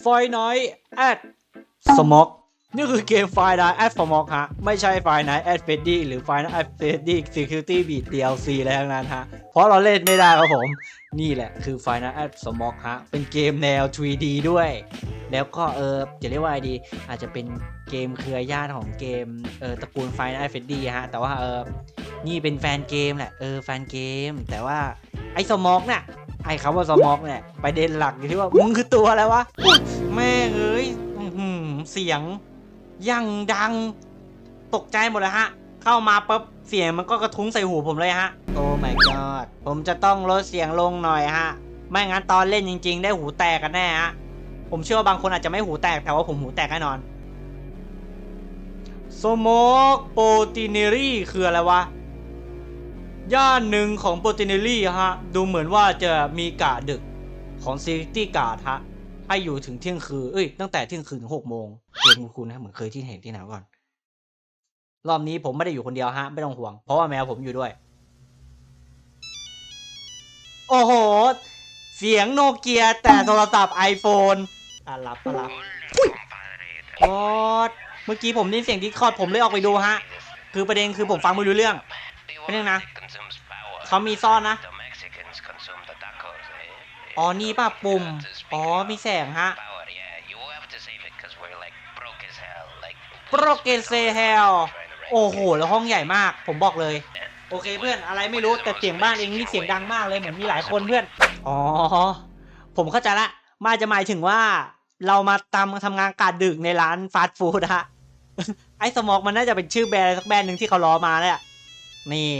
ไฟไนท์แอดสมอกนี่คือเกมไฟไนท์แอดสมอกฮะ ไม่ใช่ไฟไนท์แอดเฟดดี้หรือไฟไนท์แอดเฟดดี้ Security Beat DLC อะไรทั้งนั้นฮะ เพราะเราเล่นไม่ได้ครับผม นี่แหละคือไฟไนท์แอดสมอกฮะ เป็นเกมแนว 3D ด้วย แล้วก็เออจะเรียกว่าอะไรดี อาจจะเป็นเกมเครือญาติของเกมเออตระกูลไฟไนท์เฟดดี้ฮะ แต่ว่าเออนี่เป็นแฟนเกมแหละเออแฟนเกม แต่ว่าไอ้สมอกเนี่ย ไอ้คำว่าสมอกเนี่ยประเด็นหลักอยู่ที่ว่ามึงคือตัวอะไรวะแม่เอ้ยเสียงยังดัง ตกใจหมดเลยฮะ เข้ามาปุ๊บเสียงมันก็กระทุ้งใส่หูผมเลยฮะ โอ้ my god ผมจะต้องลดเสียงลงหน่อยฮะ ไม่งั้นตอนเล่นจริง ๆ ได้หูแตกกันแน่ฮะ ผมเชื่อว่าบางคนอาจจะไม่หูแตกแต่ว่าผมหูแตกแน่นอนสโมกโปติเนรีคืออะไรวะ ย่านหนึ่งของโปรติเนลลี่ฮะ ดูเหมือนว่าจะมีกาดดึกของซีตี้การ์ดฮะ ให้อยู่ถึงเที่ยงคืน เอ้ย ตั้งแต่เที่ยงคืนถึงหกโมงเกมคุณคุณนะเหมือนเคยที่เห็นที่ไหนก่อน รอบนี้ผมไม่ได้อยู่คนเดียวฮะ ไม่ต้องห่วง เพราะว่าแมวผมอยู่ด้วย โอ้โห เสียงโนเกียแต่โทรศัพท์ iPhone อะรับก็รับโอ้เมื่อกี้ผมได้เสียงดิสคอดผมเลยออกไปดูฮะ คือประเด็นคือผมฟังไม่รู้เรื่องไม่ได้นะ เขาเขามีมีซ่อนนะ อ๋อ๋ออนี่ป่ะปุ่ม อ๋อ มีแสงฮะโปรเกเซเฮลโอ้โห แล้วห้องใหญ่มาก ผมบอกเลย โอเคเพื่อน อะไรไม่รู้ แต่เสียงบ้านเองนี่เสียงดังมากเลยเหมือนมีหลายคนเพื่อน อ๋อ ผมเข้าใจละ มาจะหมายถึงว่า เรามาตามทำงานกาดดึกในร้านฟาสต์ฟู้ดฮะ ไอ้สมอกมันน่าจะเป็นชื่อแบรนด์อะไรสักแบรนด์หนึ่งที่เขาล้อมาเลยอะนี่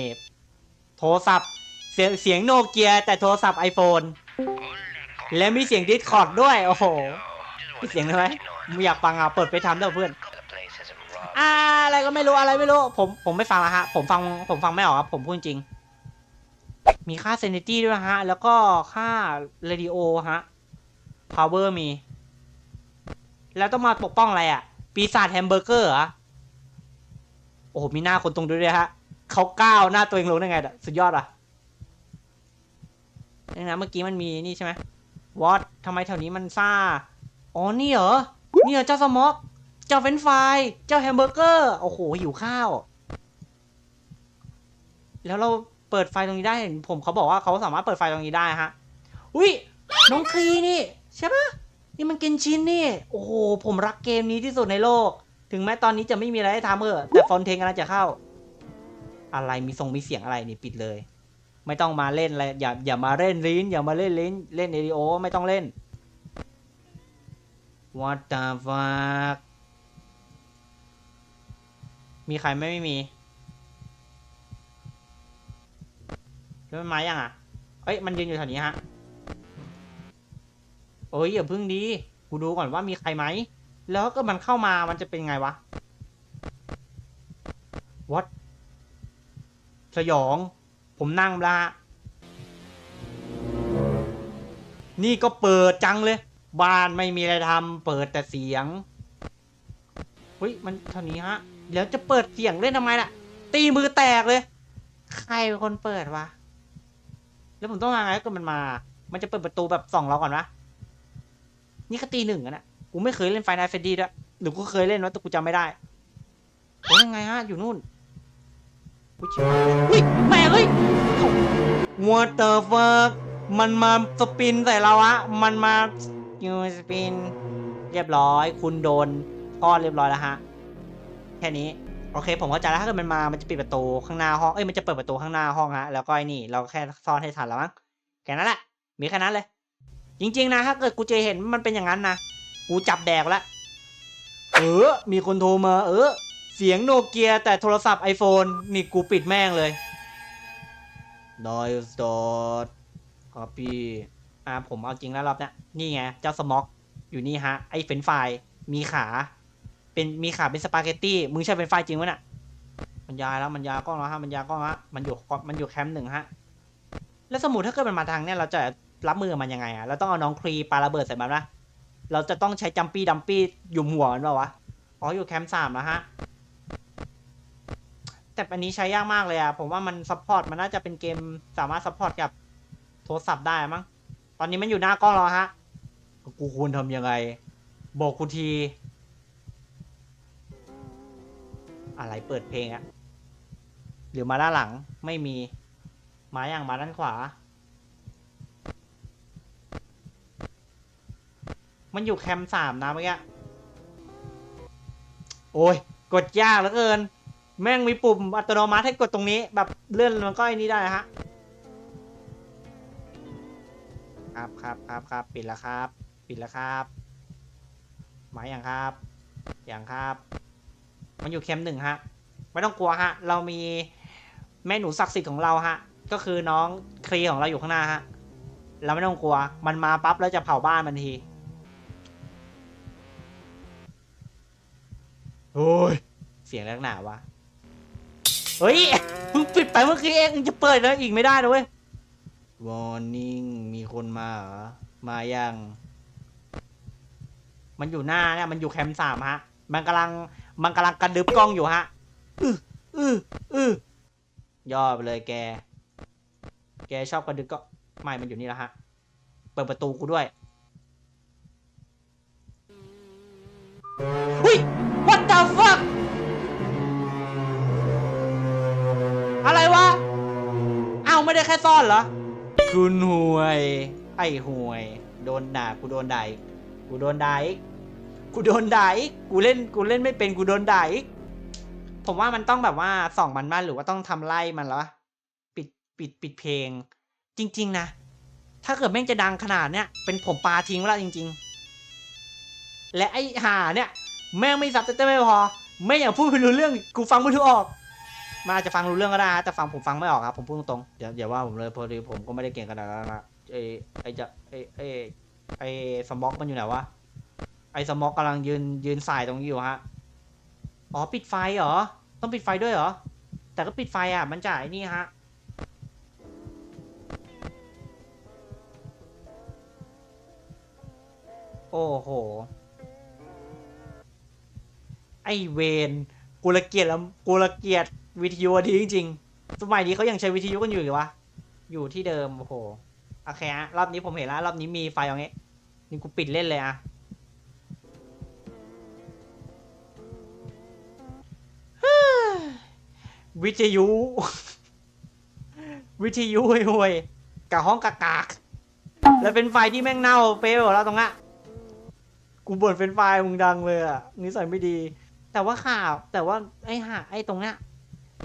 โทรศัพท์เสียงเสียงโนเกียแต่โทรศัพท์ iPhone และมีเสียงดิสคอร์ดด้วย โอ้โหมีเสียงได้ไหมมึงอยากฟังอะเปิดไปทำด้วยเพื่อนอ่าอะไรก็ไม่รู้อะไรไม่รู้ ผมผมไม่ฟังละฮะ ผมฟังผมฟังไม่ออกครับผมพูดจริง มีค่าเซนิตี้ด้วยฮะ แล้วก็ค่าเรดิโอฮะพาวเวอร์มี แล้วต้องมาปกป้องอะไรอะ ปีศาจแฮมเบอร์เกอร์เหรอโอ้โหมีหน้าคนตรงด้วยด้วยฮะ เขาก้าวหน้าตัวเองลงได้ไงอะสุดยอดอะนี่นะเมื่อกี้มันมีนี่ใช่ไหมวอตทำไมแถวนี้มันซ่า อ๋อ นี่เหรอ นี่เหรอเจ้าสมอก เจ้าเฟรนฟราย เจ้าแฮมเบอร์เกอร์ โอ้โห หิวข้าว แล้วเราเปิดไฟตรงนี้ได้เห็นผมเขาบอกว่าเขาสามารถเปิดไฟตรงนี้ได้ฮะ อุ้ยน้องครีนี่ ใช่ปะนี่มันเกนชินนี่ โอ้โห ผมรักเกมนี้ที่สุดในโลก ถึงแม้ตอนนี้จะไม่มีอะไรให้ทำเออแต่ฟอนเทนกำลังจะเข้า อะไรมีทรงมีเสียงอะไรนี่ปิดเลย ไม่ต้องมาเล่นอะไรอย่าอย่ามาเล่นลิ้น อย่ามาเล่นลิ้น เล่นเอดีโอไม่ต้องเล่น What the fuck มีใครไหม่ไม่มีแล้วมันมายังอะ เอ้ยมันยืนอยู่แถวนี้ฮะเอ้ยอย่าพึ่งดีกูดูก่อนว่ามีใครไหม แล้วก็มันเข้ามามันจะเป็นไงวะ What สยอง ผมนั่งละนี่ก็เปิดจังเลย บ้านไม่มีอะไรทำเปิดแต่เสียงเฮ้ยมันเท่านี้ฮะแล้วจะเปิดเสียงเล่นทำไมล่ะ ตีมือแตกเลย ใครเป็นคนเปิดวะแล้วผมต้องทำไงก็มันมา มันจะเปิดประตูแบบส่องเราก่อนวะนี่ก็ตีหนึ่งอะนะกูไม่เคยเล่นไฟน a l เฟดดี้ด้วยหรือกูเคยเล่นวะแต่กูจำไม่ได้โอ้ยยังไงฮะอยู่นู่น อุ๊ยชิบหายแล้วเฮ้ยแม่เฮ้ย What the fuck มันมาสปินใส่เราอะมันมายูสปิน เรียบร้อย คุณโดนทอดเรียบร้อยแล้วฮะ แค่นี้ โอเค ผมเข้าใจแล้ว ถ้าเกิดมันมา มันจะปิดประตูข้างหน้าห้อง เอ้ย มันจะเปิดประตูข้างหน้าห้องฮะ แล้วก็ไอ้นี่ เราแค่ซ่อนให้ทันแล้วมั้ง แค่นั้นแหละ มีแค่นั้นเลย จริง ๆ นะ ถ้าเกิดกูเจอเห็นมันเป็นอย่างนั้นนะ กูจับแดกแล้ว เออ มีคนโทรมา เออ เสียงโนเกียแต่โทรศัพท์ iPhone นี่กูปิดแม่งเลย Noise dot copy อ่าผมเอาจริงแล้วรอบเนี้ยนี่ไง เจ้าสม็อก อยู่นี่ฮะ ไอ้เฟนช์ฟมีขา เป็นมีขาเป็นสปาเกตตี้ มึงใช่เป็นไฟจริงวะน่ะ มันยายแล้วมันยากล้องแล้วฮะ มันยากล้องฮะมันอยู่มันอยู่แคมป์หนึ่งฮะ แล้วสมมติถ้าเกิดมันมาทางเนี้ยเราจะรับมือมันยังไงอะเราต้องเอาน้องครีปาระเบิดใส่มันนะเราจะต้องใช้จัมปี้ดัมปี้หยุมหัวมันป่าวะ อ๋ออยู่แคมป์สามแล้วฮะ แต่อันนี้ใช้ยากมากเลยอะผมว่ามันซัพพอร์ตมันน่าจะเป็นเกมสามารถซัพพอร์ตกับโทรศัพท์ได้มั้ง ตอนนี้มันอยู่หน้ากล้องแล้วฮะ กูควรทำยังไง บอกกูที อะไรเปิดเพลงอะหรือมาด้านหลังไม่มีมาอย่างมาด้านขวา มันอยู่แคมป์สามนะเมื่อกี้ โอ้ย กดยากเหลือเกิน แม่งมีปุ่มอัตโนมัติให้กดตรงนี้ แบบเลื่อนมันก็ไอ้นี้ได้นะฮะ ครับครับครับครับปิดแล้วครับ ปิดแล้วครับ หมายอย่างครับ อย่างครับ มันอยู่แคมป์หนึ่งฮะ ไม่ต้องกลัวฮะ เรามีแม่หนูศักดิ์สิทธิ์ของเราฮะ ก็คือน้องครีของเราอยู่ข้างหน้าฮะ เราไม่ต้องกลัว มันมาปั๊บแล้วจะเผาบ้านมันที โอ้ย เสียงแรงหนาวะ เฮ้ยเพิ่งปิดไปเมื่อกี้เองจะเปิดแล้วอีกไม่ได้นะเว้ย Warning มีคนมาเหรอมายัง มันอยู่หน้าเนี่ยมันอยู่แคมป์สามฮะ มันกำลังมันกำลังกระดึบกล้องอยู่ฮะอืออืออือย่อไปเลยแก แกชอบกระดึบก็ไม่มันอยู่นี่แล้วฮะ เปิดประตูกูด้วยหุ้ย what the fuck ไม่ได้แค่ซ่อนเหรอ คุณห่วย ไอ้ห่วย โดนด่า กูโดนด่าอีก กูโดนด่าอีก กูโดนด่าอีก กูเล่น กูเล่นไม่เป็น กูโดนด่าอีก ผมว่ามันต้องแบบว่าส่องมันมาหรือว่าต้องทำไล่มันแล้วปิด ปิด ปิดเพลง จริง ๆ นะ ถ้าเกิดแม่งจะดังขนาดเนี้ย เป็นผมปาทิ้งแล้วจริง ๆ และไอ้ห่าเนี่ย แม่งไม่ซับเต้ไม่พอ แม่งอย่างพูดไม่รู้เรื่อง กูฟังไม่ถูกออก มันอาจจะฟังรู้เรื่องก็ได้ฮะแต่ฟังผมฟังไม่ออกครับผมพูดตรงๆอย่าอย่าว่าผมเลยพอดีผมก็ไม่ได้เก่งขนาดนั้นนะไอไอจะไอไอไอสม็อกมันอยู่ไหนวะไอสม็อกกำลังยืนยืนสายตรงนี้อยู่ฮะอ๋อปิดไฟเหรอต้องปิดไฟด้วยเหรอแต่ก็ปิดไฟอะมันจะไอ้นี่ฮะโอ้โห ไอเวนกูละเกียดแล้วกูละเกียด วิทยุอันนี้จริงๆสมัยนี้เขายังใช้วิทยุกันอยู่หรือวะ อยู่ที่เดิม โอ้โห โอเคฮะ รอบนี้ผมเห็นแล้ว รอบนี้มีไฟอย่างงี้ นี่กูปิดเล่นเลยอะวิทยุ วิทยุห่วยๆกับห้องกากากแล้วเป็นไฟที่แม่งเน่าเป๊ะหมดแล้วตรงนั้นกูบ่นเป็นไฟมึงดังเลยอะนิสัยไม่ดี แต่ว่าข่าวแต่ว่าไอ้ห่าไอ้ตรงเนี้ย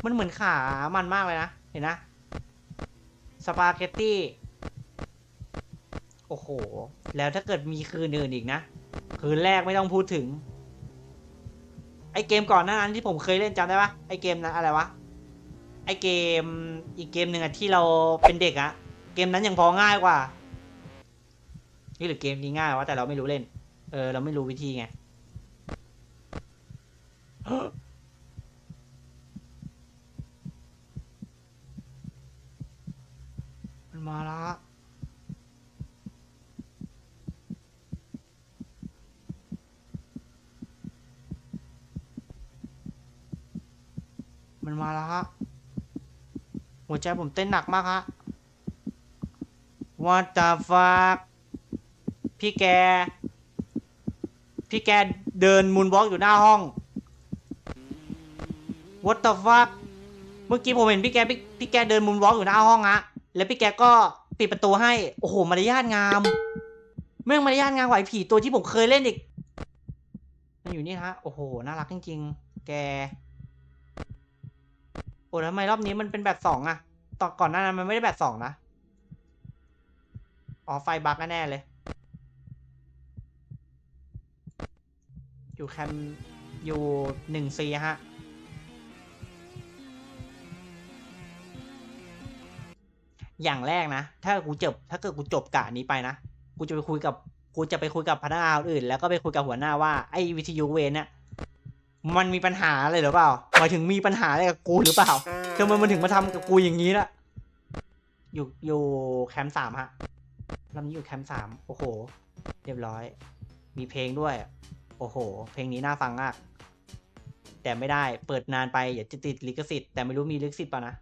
มันเหมือนขามันมากเลยนะ เห็นนะ สปาเกตตี้ โอ้โห แล้วถ้าเกิดมีคืนอื่นอีกนะ คืนแรกไม่ต้องพูดถึง ไอเกมก่อนหน้านั้นที่ผมเคยเล่นจำได้ปะไอเกมนั้นอะไรวะ ไอเกมอีกเกมหนึ่งอะที่เราเป็นเด็กอะเกมนั้นยังพอง่ายกว่า นี่หรือเกมนี้ง่ายวะแต่เราไม่รู้เล่น เออ เราไม่รู้วิธีไง มาละมันมาแล้วฮะ หัวใจผมเต้นหนักมากฮะ What the fuck พี่แก พี่แกเดินมูนวอล์กอยู่หน้าห้อง What the fuck เมื่อกี้ผมเห็นพี่แกพี่พี่แกเดินมูนวอล์กอยู่หน้าห้องฮะ แล้วพี่แกก็ปิดประตูให้ โอ้โห มารยาทงามแม่งมารยาทงามกว่าไอ้ผีตัวที่ผมเคยเล่นอีก มันอยู่นี่ฮะ โอ้โห น่ารักจริง ๆ แก โอ้ทำไมรอบนี้มันเป็นแบบสองอะตอนก่อนหน้านั้นมันไม่ได้แบบสองนะ อ๋อ ไฟบักแน่เลย อยู่แคม อยู่หนึ่งซีฮะ อย่างแรกนะ ถ้ากูจบ ถ้าเกิดกูจบกะนี้ไปนะ กูจะไปคุยกับ กูจะไปคุยกับพนักงานอื่น แล้วก็ไปคุยกับหัวหน้าว่าไอ้วิทยุเวนเนี่ยมันมีปัญหาอะไรหรือเปล่า หมายถึงมีปัญหาอะไรกับกูหรือเปล่าทำไมมันถึงมาทำกับกูอย่างนี้ล่ะ อยู่อยู่แคมป์สามฮะลำนี้อยู่แคมป์สามโอ้โห เรียบร้อย มีเพลงด้วย โอ้โห เพลงนี้น่าฟังมาก แต่ไม่ได้ เปิดนานไปอย่าจะติดลิขสิทธิ์ แต่ไม่รู้มีลิขสิทธิ์ป่ะนะ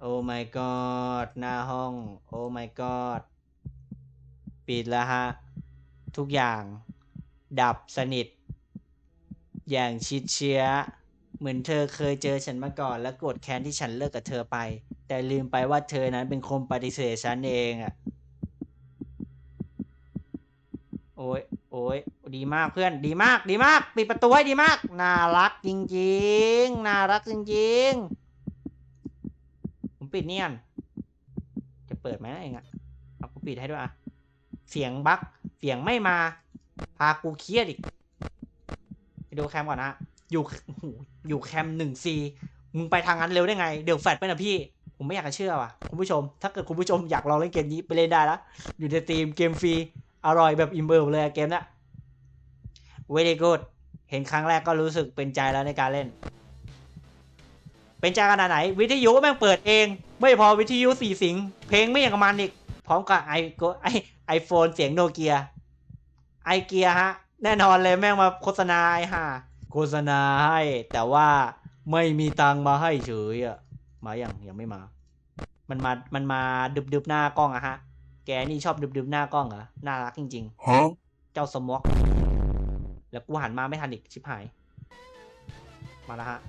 โอ้ my god หน้าห้อง โอ้ my god ปิดแล้วฮะ ทุกอย่าง ดับสนิท อย่างชิดเชื้อ เหมือนเธอเคยเจอฉันมาก่อน และโกรธแค้นที่ฉันเลิกกับเธอไป แต่ลืมไปว่าเธอนั้นเป็นคนปฏิเสธฉันเองอะโอ้ยโอ้ยดีมากเพื่อน ดีมาก ดีมาก ปิดประตูให้ดีมาก น่ารักจริงๆ น่ารักจริงๆ ผมปิดเนียนจะเปิดไหมเองอะเอากูปิดให้ด้วยอะเสียงบั๊กเสียงไม่มา พากูเครียดอีกไปดูแคมก่อนนะอยู่อยู่แคมหนึ่งซีมึงไปทางนั้นเร็วได้ไง เดี๋ยวแฟดไปนะพี่ ผมไม่อยากจะเชื่อว่ะคุณผู้ชม ถ้าเกิดคุณผู้ชมอยากลองเล่นเกมนี้ไปเล่นได้แล้วอยู่ในทีมเกมฟรี อร่อยแบบอิมเบิร์เลยอะเกมเนี้ย very good เห็นครั้งแรกก็รู้สึกเป็นใจแล้วในการเล่น เป็นใจขนาดไหน วิทยุแม่งเปิดเอง ไม่พอวิทยุสี่สิง เพลงไม่อย่างกับมันอีก พร้อมกับไอไอไอโฟนเสียงโนเกียไอเกียฮะ แน่นอนเลยแม่งมาโฆษณาไอห่าโฆษณาให้ แต่ว่าไม่มีตังค์มาให้เฉยอะมาอย่างยังไม่มา มันมามันมาดึบดึบๆหน้ากล้องอะฮะ แกนี่ชอบดึบดึบๆหน้ากล้องเหรอน่ารักจริง Huh? ๆเจ้าสมอกแล้วกูหันมาไม่ทันอีกชิบหาย มาแล้วฮะ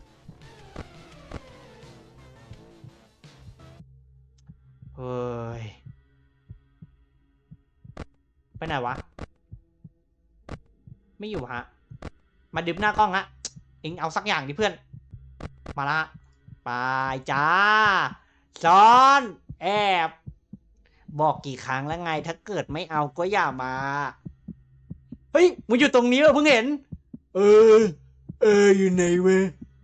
เฮ้ย ไปไหนวะ ไม่อยู่ฮะ มาดึบหน้ากล้องฮะเอ็งเอาสักอย่างดิเพื่อน มาละฮะไปจ้าซ้อน แอบ บอกกี่ครั้งแล้วไง ถ้าเกิดไม่เอาก็อย่ามา เฮ้ย มึงอยู่ตรงนี้เหรอเพิ่งเห็น เออ เออ อยู่ไหนเว้ย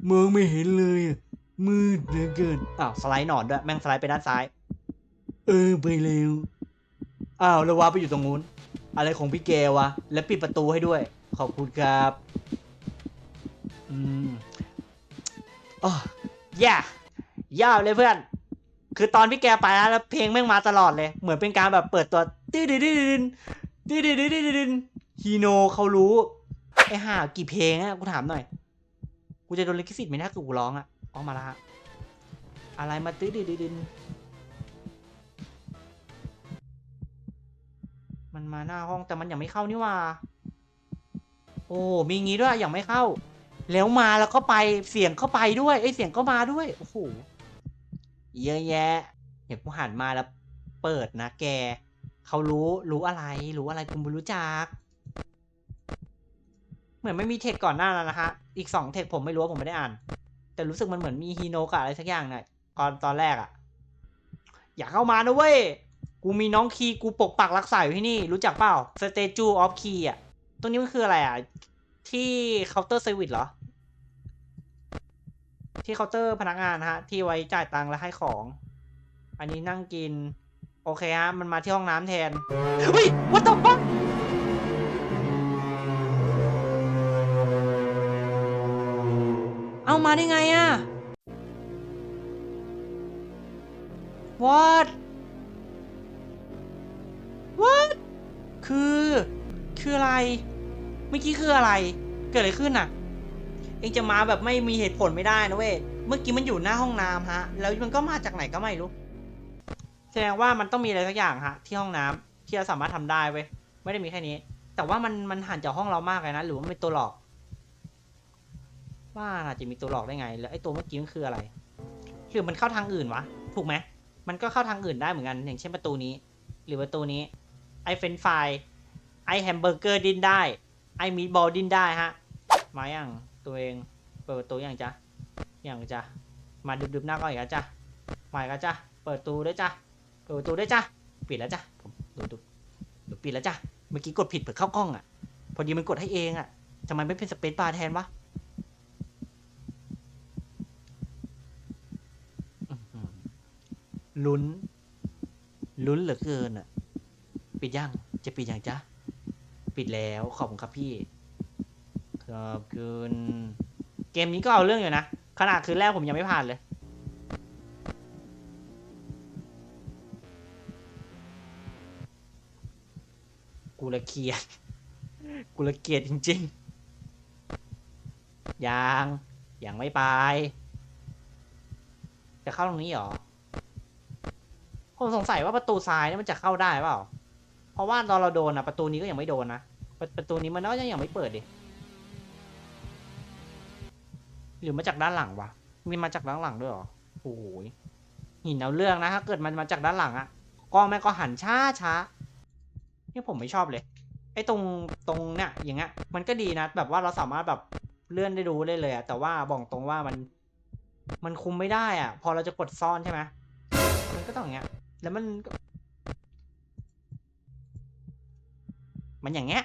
มองไม่เห็นเลยอะมืดเหลือเกินอ้าวสไลด์หนอนด้วย แม่งสไลด์ไปด้านซ้าย เออไปเร็วอ้าวแล้ววาไปอยู่ตรงนู้น อะไรของพี่แกวะ แล้วปิดประตูให้ด้วย ขอบคุณครับ อืมอ๋อย่าย่เลยเพื่อน คือตอนพี่แกไปนะแล้วเพลงแม่งมาตลอดเลย เหมือนเป็นการแบบเปิดตัวตื้อดื้อดื้อดื้อดื้อดื้อดื้อดื้อฮีโนเขารู้ ไอ้ห่ากี่เพลงอะกูถามหน่อย กูจะโดนลิขสิทธิ์ไหมนะกูร้องอะออกมาละอะไรมาตื้อดื้อดื้อ มันมาหน้าห้องแต่มันยังไม่เข้านี่ว่า โอ้มีงี้ด้วยยังไม่เข้า แล้วมาแล้วก็ไปเสียงก็ไปด้วยไอเสียงก็มาด้วยโอ้โหเยอะแยะเดี๋ยวกูหันมาแล้ว เปิดนะแกเขารู้รู้อะไรรู้อะไรกูไม่รู้จัก เหมือนไม่มีเทคก่อนหน้านั้นนะฮะ อีกสองเทคผมไม่รู้ผมไม่ได้อ่าน แต่รู้สึกมันเหมือนมีฮีโนกับอะไรสักอย่างหน่อยตอนตอนแรกอะอย่าเข้ามานะเว้ย กูมีน้องคีกูปกปักรักษาอยู่ที่นี่ รู้จักเปล่า Statue of Key อะตรงนี้มันคืออะไรอะที่เคาน์เตอร์เซอร์วิสเหรอ ที่เคาน์เตอร์พนักงานฮะ ที่ไว้จ่ายตังค์และให้ของ อันนี้นั่งกิน โอเคฮะ มันมาที่ห้องน้ำแทน เฮ้ย what the fuck เอามาได้ไงอะ what what คือ คืออะไร เมื่อกี้คืออะไร เกิดอะไรขึ้นอะ เองจะมาแบบไม่มีเหตุผลไม่ได้นะเว้ย เมื่อกี้มันอยู่หน้าห้องน้ำฮะ แล้วมันก็มาจากไหนก็ไม่รู้ แสดงว่ามันต้องมีอะไรสักอย่างฮะ ที่ห้องน้ำที่เราสามารถทำได้เว้ย ไม่ได้มีแค่นี้ แต่ว่ามันมันห่างจากห้องเรามากเลยนะ หรือว่าเป็นตัวหลอก ว่าอาจจะมีตัวหลอกได้ไง แล้วไอ้ตัวเมื่อกี้มันคืออะไร หรือมันเข้าทางอื่นวะ ถูกไหมมันก็เข้าทางอื่นได้เหมือนกัน อย่างเช่นประตูนี้ หรือประตูนี้ ไอเฟนฟรายไอแฮมเบอร์เกอร์ดิ้นได้ ไอมีดบอลดิ้นได้ฮะ มาอย่างตัวเอง เปิดประตูอย่างจ้ะอย่างจ้ะมาดึบๆหน้าก็อีกแล้วจ้ะมาอีกแล้วจ้ะเปิดประตูด้วยจ้ะเปิดประตูด้วยจ้ะปิดแล้วจ้ะผมดูดูดูปิดแล้วจ้ะเมื่อกี้กดผิดเปิดเข้ากล้องอะ พอดีมันกดให้เองอะทำไมไม่เป็นสเปซบาร์แทนวะลุ้นลุ้นเหลือเกินอะ ปิดยัง จะปิดยังจ๊ะ ปิดแล้วขอบคุณครับพี่ ขอบคุณ เกมนี้ก็เอาเรื่องอยู่นะ ขนาดคืนแรกผมยังไม่ผ่านเลย กูละเกียด กูละเกียดจริงๆ ยังยังไม่ไป จะเข้าตรงนี้เหรอ ผมสงสัยว่าประตูซ้ายนี่มันจะเข้าได้เปล่า เพราะว่าตอนเราโดนอะประตูนี้ก็ยังไม่โดนนะประประตูนี้มันก็ยังไม่เปิดดิหรือมาจากด้านหลังวะมีมาจากด้านหลังด้วยเหรอโอ้ยหินเอาเรื่องนะถ้าเกิดมันมาจากด้านหลังอะกล้องแม่ก็หันช้าช้านี่ผมไม่ชอบเลยไอ้ตรงตรงเนี่ยอย่างเงี้ยมันก็ดีนะแบบว่าเราสามารถแบบเลื่อนได้ดูได้เลยอะแต่ว่าบอกตรงว่ามันมันคุมไม่ได้อะพอเราจะกดซ่อนใช่ไหมมันก็ต้องอย่างเงี้ยแล้วมัน มันอย่างเงี้ย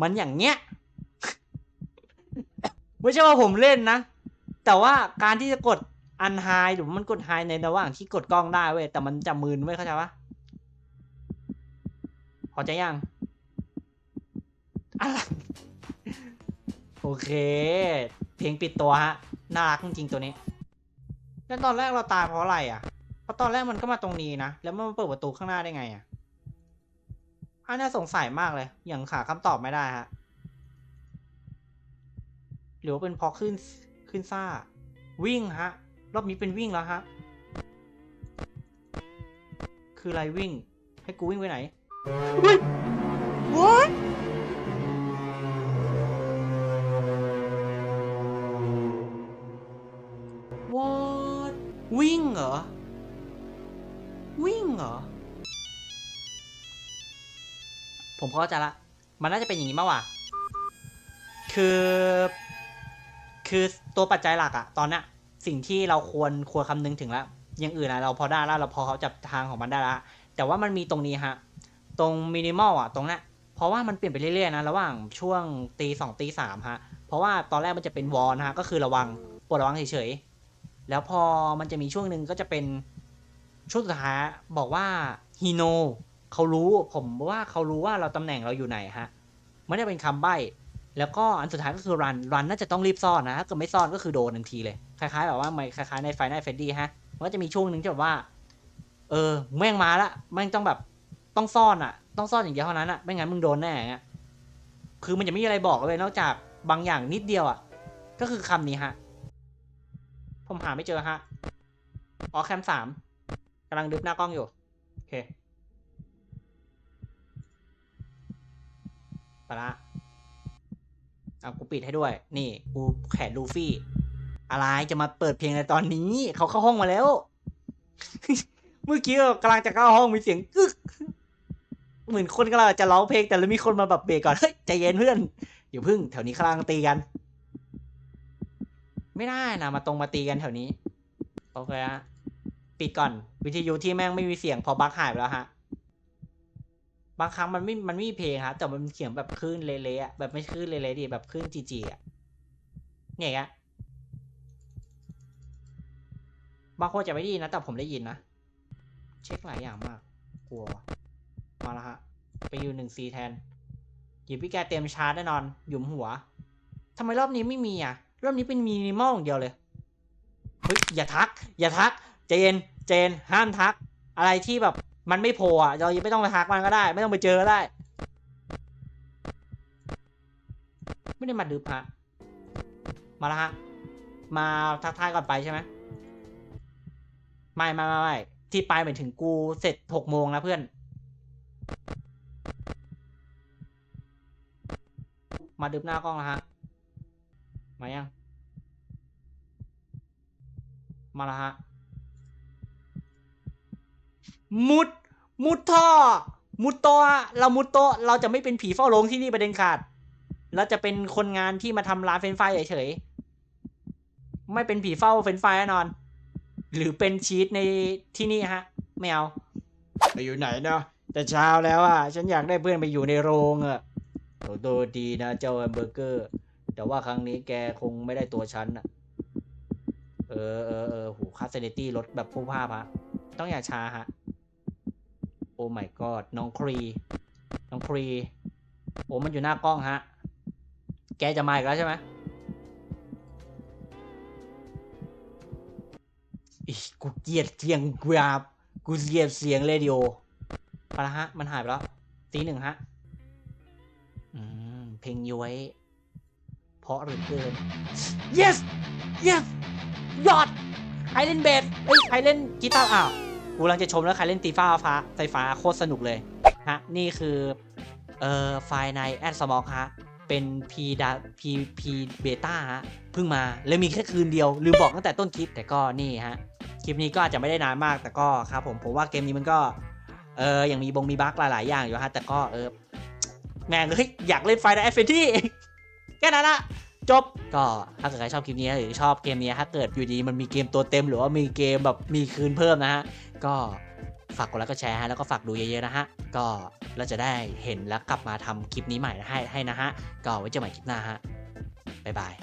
มันอย่างเงี้ย ไม่ใช่ว่าผมเล่นนะ แต่ว่าการที่จะกดอันไฮหรือมันกดไฮในระหว่างที่กดกล้องได้เว้ยแต่มันจะมืนเว้ยเข้าใจปะพอใจยังอะไรโอเค เพลงปิดตัวฮะน่ารักจริงตัวนี้ แล้วตอนแรกเราตายเพราะอะไรอะเพราะตอนแรกมันก็มาตรงนี้นะ แล้วมันเปิดประตูข้างหน้าได้ไงอะ อันน่าสงสัยมากเลย อย่างหาคำตอบไม่ได้ฮะ หรือว่าเป็นพอขึ้นขึ้นซ่า วิ่งฮะ รอบนี้เป็นวิ่งแล้วฮะ คืออะไรวิ่ง ให้กูวิ่งไปไหนเฮ้ย what เข้าใจละ มันน่าจะเป็นอย่างนี้มากกว่า คือ คือตัวปัจจัยหลักอะตอนเนี้ยสิ่งที่เราควรควรคำนึงถึงแล้วอย่างอื่นอะเราพอได้แล้วเราพอเขาจับทางของมันได้ล้วแต่ว่ามันมีตรงนี้ฮะ ตรงมินิมอลอะตรงนี้ยเพราะว่ามันเปลี่ยนไปเรื่อยๆนะระหว่างช่วงตีสองตีสามฮะ เพราะว่าตอนแรกมันจะเป็นวอลนะฮะก็คือระวังปรดระวังเฉยๆแล้วพอมันจะมีช่วงหนึ่งก็จะเป็นช่วงสุดท้ายบอกว่าฮีโน เขารู้ผมว่าเขารู้ว่าเราตำแหน่งเราอยู่ไหนฮะไม่ได้เป็นคำใบ้ แล้วก็อันสุดท้ายก็คือรันรันน่าจะต้องรีบซ่อนนะถ้าเกิดไม่ซ่อนก็คือโดนทันทีเลยคล้ายๆแบบว่าไม่คล้ายๆในไฟในเฟดดี้ฮะมันก็จะมีช่วงหนึ่งที่แบบว่า เออแม่งมาละแม่งต้องแบบต้องซ่อนอะ ต้องซ่อนอย่างเดียวเท่านั้นอะไม่งั้นมึงโดนแน่อย่างเงี้ยคือมันจะไม่มีอะไรบอกเลยนอกจากบางอย่างนิดเดียวอะ ก็คือคำนี้ฮะ ผมหาไม่เจอฮะอ๋อแคมสามกำลังดึบหน้ากล้องอยู่ โอเคไป ละเอากูปิดให้ด้วย นี่ กูแขนลูฟี่ อะไรจะมาเปิดเพลงในตอนนี้ เขาเข้าห้องมาแล้ว เมื่อกี้กำลังจะเข้าห้องมีเสียงกึก เหมือนคนกำลังจะร้องเพลงแต่แล้วมีคนมาแบบเบรกก่อน เฮ้ยใจเย็นเพื่อนอย่าพึ่งแถวนี้กำลังตีกัน ไม่ได้นะมาตรงมาตีกันแถวนี้ โอเคฮะปิดก่อน วิทยุที่แม่งไม่มีเสียงพอบั๊กหายไปแล้วฮะ บางครั้งมันไม่ มันไม่มีเพลงฮะแต่มันเสียงแบบคลื่นเละๆแบบไม่คลื่นเละๆดิแบบคลื่นจีๆอะเนี่ยไงบางคนจะไม่ได้ยินนะ แต่ผมได้ยินนะ เช็คหลายอย่างมาก กลัว มาแล้วฮะ ไปอยู่หนึ่งซีแทนหยิบพี่แกเต็มชาร์จแน่นอน หยุมหัว ทำไมรอบนี้ไม่มีอะ รอบนี้เป็นมินิมอลอย่างเดียวเลย เฮ้ย อย่าทัก อย่าทัก เจน เจน ห้ามทัก อะไรที่แบบ มันไม่โผล่อะเราไม่ต้องไปทักมันก็ได้ ไม่ต้องไปเจอก็ได้ ไม่ได้มาดึบฮะมาแล้วฮะ มาทักทายก่อนไปใช่ไหมไม่ไม่ไม่ไม่ที่ไปหมายถึงกูเสร็จหกโมงนะเพื่อน มาดึบหน้ากล้องแล้วฮะ มายัง มาแล้วฮะ มุด มุดท่อ มุดโต๊ะเรามุดโต๊ะเราจะไม่เป็นผีเฝ้าโรงที่นี่ประเด็นขาดเราจะเป็นคนงานที่มาทำร้านเฟรนช์ฟรายเฉยๆไม่เป็นผีเฝ้าเฟรนช์ฟรายแน่นอน หรือเป็นชีตในที่นี่ฮะ ไม่เอาไปอยู่ไหนเนาะแต่เช้าแล้วอะ ฉันอยากได้เพื่อนไปอยู่ในโรงอะโตโตดีนะเจ้าแฮมเบอร์เกอร์ แต่ว่าครั้งนี้แกคงไม่ได้ตัวฉันอะ เออเออเออหูคาสเซเนตี้ลดแบบผู้ภาพฮะ ต้องอย่าช้าฮะ โอ้ my god น้องครี น้องครี โอ้มันอยู่หน้ากล้องฮะ แกจะมาอีกแล้วใช่ไหมอีกูเกลียดเสียงกราบกูเกลียดเสียงเรดิโอไปละฮะ มันหายไปแล้วตีหนึ่งฮะ อืม เพลงย้วย เพราะหรือเกิน yes yes ยอดใครเล่นเบสเอ้ยใครเล่นกีตาร์อ้าว กูกำลังจะชมแล้วใครเล่นตีฟ้าฟ้าไฟฟ้าโคตรสนุกเลยฮะนี่คือเอ่อไฟล์ในแอดสมองฮะเป็น P ดา P P เบต้าฮะเพิ่งมาเลยมีแค่คืนเดียว ลืมบอกตั้งแต่ต้นคลิปแต่ก็นี่ฮะคลิปนี้ก็อาจจะไม่ได้นานมากแต่ก็ครับผมผมว่าเกมนี้มันก็เอออย่างมีบงมีบั๊กหลายๆ อย่างอยู่ฮะแต่ก็เออแม่งเฮ้ยอยากเล่นไฟล์ในแอฟเฟนที่แค่นั้นละ จบก็ถ้าเกิดใครชอบคลิปนี้หรือชอบเกมนี้ถ้าเกิดอยู่ดีมันมีเกมตัวเต็มหรือว่ามีเกมแบบมีคืนเพิ่มนะฮะก็ฝากกดไลค์ก็แชร์ฮะแล้วก็ฝากดูเยอะๆนะฮะก็เราจะได้เห็นแล้วกลับมาทำคลิปนี้ใหม่ให้ให้นะฮะก็ไว้เจอใหม่คลิปหน้าฮะบ๊ายบาย